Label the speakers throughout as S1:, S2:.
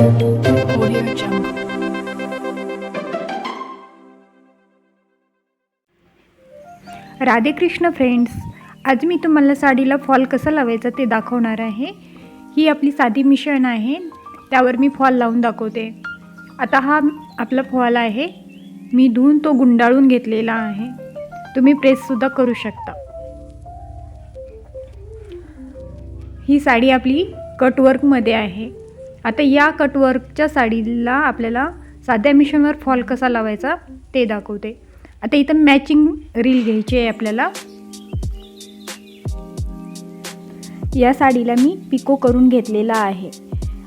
S1: Radhe Krishna friends आज मी तुम्हाला साडीला fall कसा लावायचा ते दाखवणार आहे. ही आपली साधी मिशन आहे. त्यावर मी फॉल लावून दाखवते. आता हा आपला फॉल आहे. मी धुवून तो गुंडाळून घेतलेला आहे. तुम्ही प्रेससुद्धा करू शकता. ही साडी आपली कटवर्कमध्ये आहे. आता या कटवर्कच्या साडीला आपल्याला साध्या मिशनवर फॉल कसा लावायचा ते दाखवते. आता इथं मॅचिंग रील घ्यायची आहे आपल्याला. या साडीला मी पिको करून घेतलेला आहे.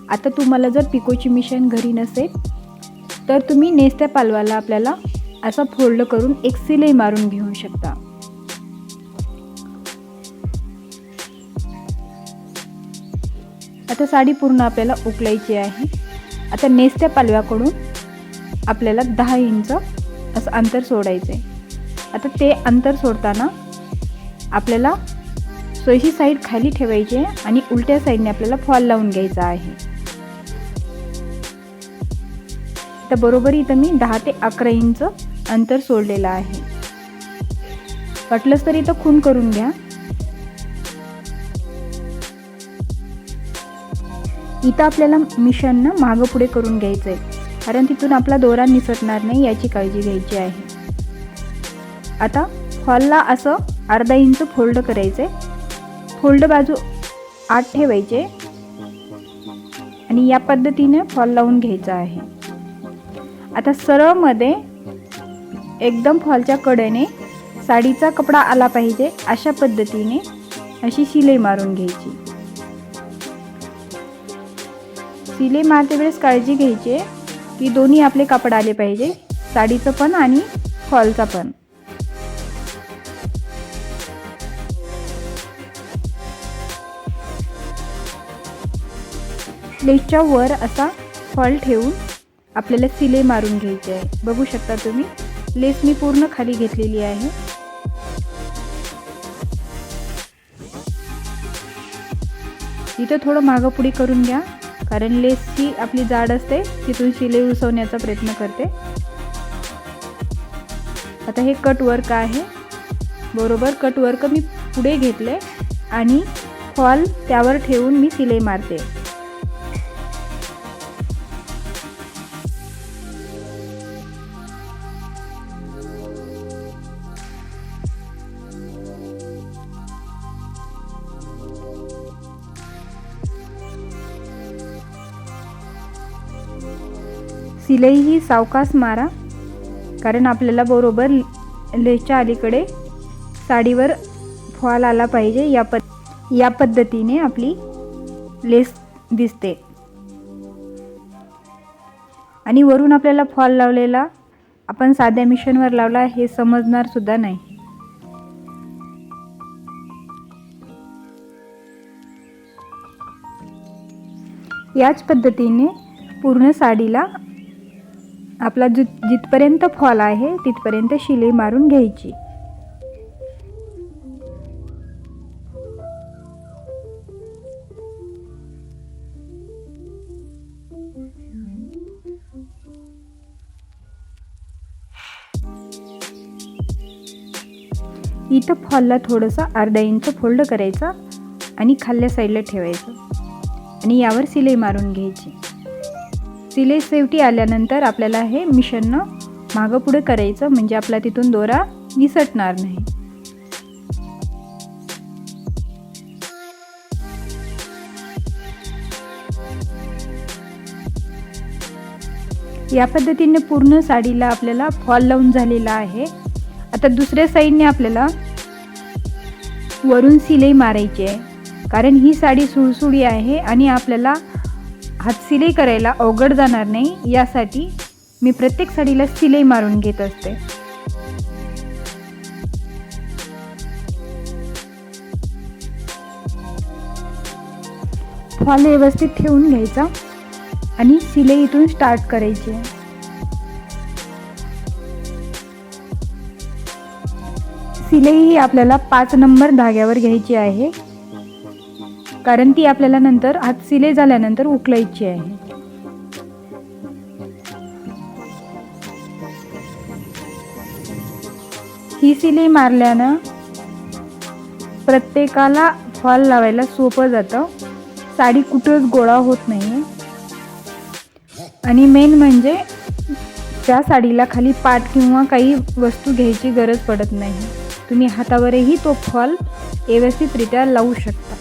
S1: आता तुम्हाला जर पिकोची मिशन घरी नसेल तर तुम्ही नेसत्या पालवाला आपल्याला असा फोल्ड करून एक सिलाई मारून घेऊ शकता. आता साडी पूर्ण आपल्याला उकलायची आहे. आता नेसत्या पालव्याकडून आपल्याला दहा इंच असं अंतर सोडायचं आहे आता ते अंतर सोडताना आपल्याला सोयीची साईड खाली ठेवायची आहे आणि उलट्या साईडने आपल्याला फॉल लावून घ्यायचा आहे. तर बरोबर इथं मी दहा ते अकरा इंच अंतर सोडलेलं आहे. वाटलंच तर इथं खून करून घ्या. इथं आपल्याला मिशननं मागं पुढे करून घ्यायचं आहे कारण तिथून आपला दोरा निसटणार नाही याची काळजी घ्यायची आहे. आता फॉलला असं अर्धा इंच फोल्ड करायचे फोल्ड बाजू आत ठेवायचे. आणि या पद्धतीने फॉल लावून घ्यायचा आहे. आता सरळमध्ये एकदम फॉलच्या कडेने साडीचा कपडा आला पाहिजे अशा पद्धतीने अशी शिलाई मारून घ्यायची. सिले मारते वेळेस काळजी घ्यायची आहे की दोन्ही आपले कापड आले पाहिजे. साडीचं पण आणि फॉलचा पण. लेसच्या वर असा फॉल ठेवून आपल्याला सिले मारून घ्यायचे आहे. बघू शकता तुम्ही लेस मी पूर्ण खाली घेतलेली आहे. इथं थोडं मागं पुढे करून घ्या. कारण लेसची आपली जाड असते तिथून शिले उसवण्याचा प्रयत्न करते. आता हे कट वर्क आहे. बरोबर कट वर्क मी पुढे घेतले आणि फॉल त्यावर ठेवून मी शिलाई मारते. सिलाई ही मारा. कारण आपल्याला बरोबर लेसच्या अलीकडे साडीवर फॉल आला पाहिजे. या पद या पद्धतीने आपली लेस दिसते. आणि वरून आपल्याला फॉल लावलेला आपण साध्या मिशनवर लावला हे समजणार सुद्धा नाही. याच पद्धतीने पूर्ण साडीला आपला जु जिथपर्यंत फॉल आहे तिथपर्यंत शिलाई मारून घ्यायची. इथं फॉलला थोडंसं अर्धा इंच फोल्ड करायचं आणि खाल्ल्या साईडला ठेवायचं. आणि यावर सिलाई मारून घ्यायची. सिलाई शेवटी आल्यानंतर आपल्याला हे मिशननं मागं पुढे करायचं म्हणजे आपला तिथून दोरा निसटणार नाही. या पद्धतीने पूर्ण साडीला आपल्याला फॉल लावून झालेला आहे. आता दुसऱ्या साईडने आपल्याला वरून सिलाई मारायची आहे. कारण ही साडी सुळसुळी आहे आणि आपल्याला हात सिलाई करायला अवघड जाणार नाही यासाठी मी प्रत्येक साडीला सिलाई मारून घेत असते. फॉल व्यवस्थित ठेवून घ्यायचा आणि सिलाई इथून स्टार्ट करायची. आहे सिलाई ही आपल्याला पाच नंबर धाग्यावर घ्यायची आहे. कारण ती आपल्याला नंतर हात सिले झाल्यानंतर उकलायची आहे. ही सिले मारल्यानं प्रत्येकाला फॉल लावायला सोपं जातं. साडी कुठंच गोळा होत नाही आणि मेन म्हणजे त्या साडीला खाली पाट किंवा काही वस्तू घ्यायची गरज पडत नाही. तुम्ही हातावरही तो फॉल व्यवस्थितरित्या लावू शकता.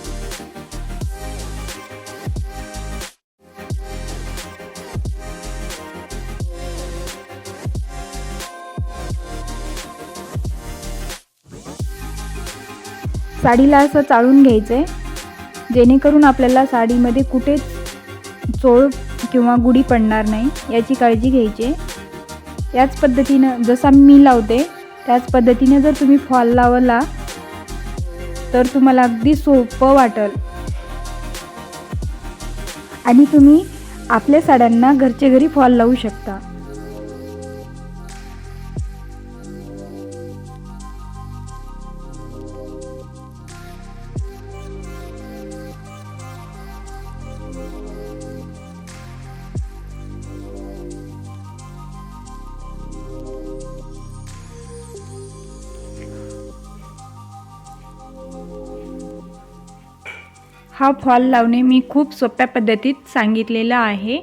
S1: साडीला असं चाळून घ्यायचं आहे जेणेकरून आपल्याला साडीमध्ये कुठेच चोळ किंवा गुढी पडणार नाही याची काळजी घ्यायची. आहे याच पद्धतीनं जसा मी लावते त्याच पद्धतीने जर तुम्ही फॉल लावला तर तुम्हाला अगदी सोपं वाटेल. आणि तुम्ही आपल्या साड्यांना घरचे घरी फॉल लावू शकता. हा फॉल लावणे मी खूप सोप्या पद्धतीत सांगितलेला आहे.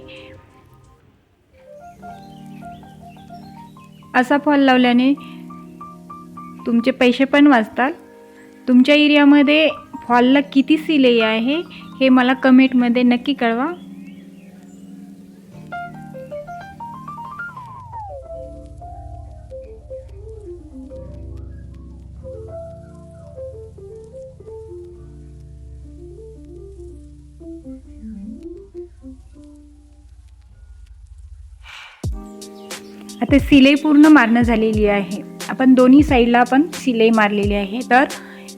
S1: असा फॉल लावल्याने तुमचे पैसे पण वाचतात. तुमच्या एरियामध्ये फॉलला किती सिलाई आहे हे मला कमेंटमध्ये नक्की कळवा. आता सिलाई पूर्ण मारणं झालेली आहे. आपण दोन्ही साईडला आपण सिलाई मारलेली आहे. तर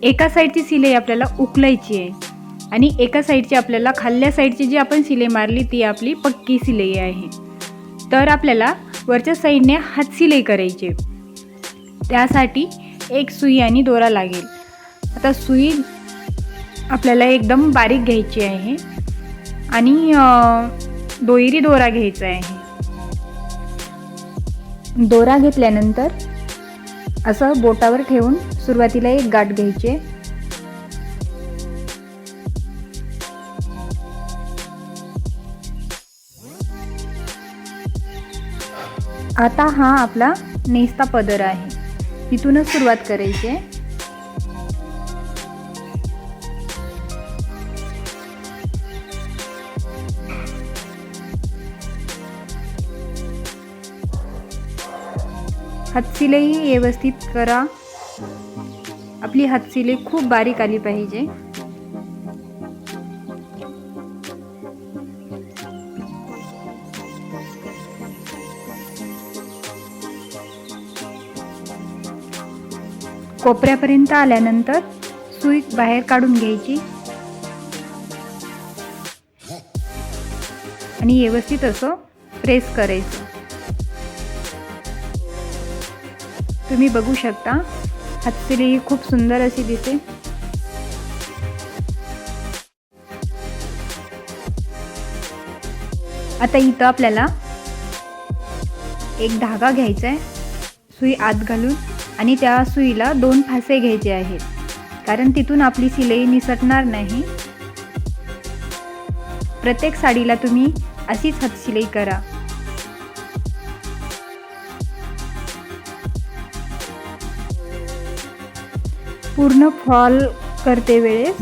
S1: एका साईडची सिलाई आपल्याला उकलायची आहे आणि एका साईडची आपल्याला खाल्ल्या साईडची जी आपण सिलाई मारली ती आपली पक्की सिलाई आहे. तर आपल्याला वरच्या साईडने हात सिलाई करायची. त्यासाठी एक सुई आणि दोरा लागेल. आता सुई आपल्याला एकदम बारीक घ्यायची आहे आणि अं, दोयरी दोरा घ्यायचा आहे. दोरा घेतल्यानंतर असं बोटावर ठेवून सुरुवातीला एक गाठ घ्यायची. आता हा आपला नेस्ता पदर आहे. तिथूनच सुरुवात करायची. आहे हातसिलाई व्यवस्थित करा. आपली हातसिलाई खूप बारीक आली पाहिजे. कोपऱ्यापर्यंत आल्यानंतर सुई बाहेर काढून घ्यायची. आणि व्यवस्थित असं प्रेस करायचं. तुम्ही बघू शकता. हातसिरी ही खूप सुंदर अशी दिसते. आता इथं आपल्याला एक धागा घ्यायचा आहे सुई आत घालून आणि त्या सुईला दोन फासे घ्यायचे आहेत. कारण तिथून आपली सिलाई निसटणार नाही. प्रत्येक साडीला तुम्ही अशीच हातशिलाई करा. पूर्ण फॉल करते वेळेस.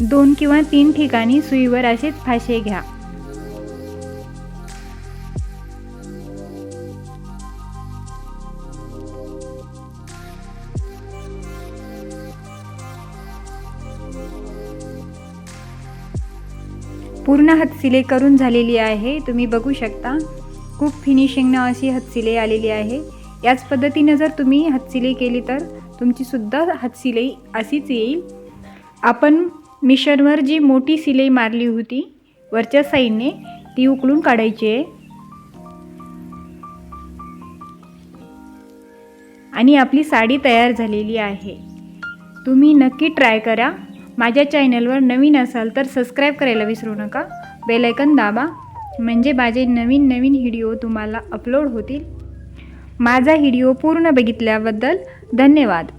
S1: दोन किंवा तीन ठिकाणी सुईवर असेच फाशे घ्या. पूर्ण हातसिले करून झालेली आहे. तुम्ही बघू शकता खूप फिनिशिंगनं अशी हातसिले आलेली आहे. याच पद्धतीने जर तुम्ही हत्सिले केली तर तुमची सुद्धा अशीच येईल. आपण मिशनवर जी मोठी सिलाई मारली होती वरच्या साईडने ती उकळून काढायची आहे. आणि आपली साडी तयार झालेली आहे. तुम्ही नक्की ट्राय करा. माझ्या चॅनलवर नवीन असाल तर सबस्क्राईब करायला विसरू नका. बेलायकन दाबा. म्हणजे माझे नवीन नवीन व्हिडिओ तुम्हाला अपलोड होतील. माझा व्हिडिओ पूर्ण बघितल्याबद्दल धन्यवाद.